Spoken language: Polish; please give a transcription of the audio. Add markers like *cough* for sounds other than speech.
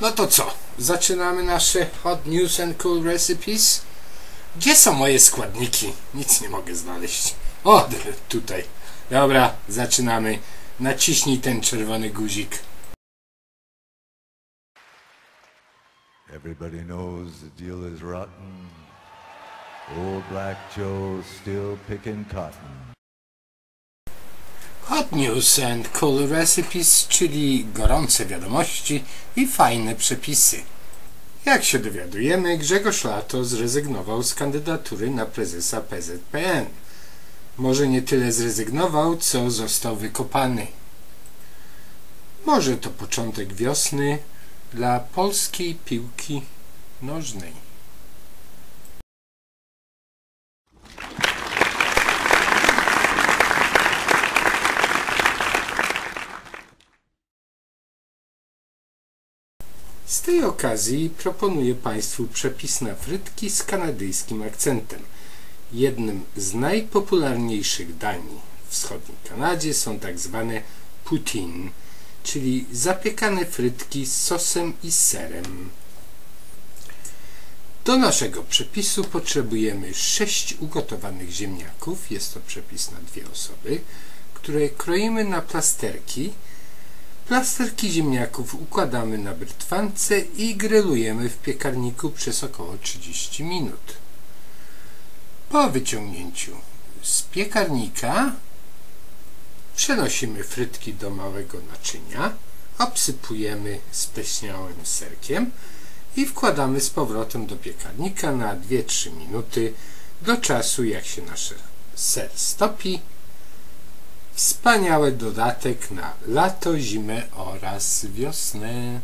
No to co? Zaczynamy nasze Hot News and Cool Recipes. Gdzie są moje składniki? Nic nie mogę znaleźć. O, *laughs* tutaj. Dobra, zaczynamy. Naciśnij ten czerwony guzik. Everybody knows the deal is rotten. Old Black Joe's still picking cotton. Hot News and Cool Recipes, czyli gorące wiadomości i fajne przepisy. Jak się dowiadujemy, Grzegorz Lato zrezygnował z kandydatury na prezesa PZPN. Może nie tyle zrezygnował, co został wykopany. Może to początek wiosny dla polskiej piłki nożnej. Z tej okazji proponuję Państwu przepis na frytki z kanadyjskim akcentem. Jednym z najpopularniejszych dań w wschodniej Kanadzie są tak zwane poutine, czyli zapiekane frytki z sosem i serem. Do naszego przepisu potrzebujemy 6 ugotowanych ziemniaków, jest to przepis na dwie osoby, które kroimy na plasterki. Plasterki ziemniaków układamy na brytwance i grylujemy w piekarniku przez około 30 minut. Po wyciągnięciu z piekarnika przenosimy frytki do małego naczynia, obsypujemy spleśniałym serkiem i wkładamy z powrotem do piekarnika na 2-3 minuty do czasu jak się nasz ser stopi. Wspaniały dodatek na lato, zimę oraz wiosnę.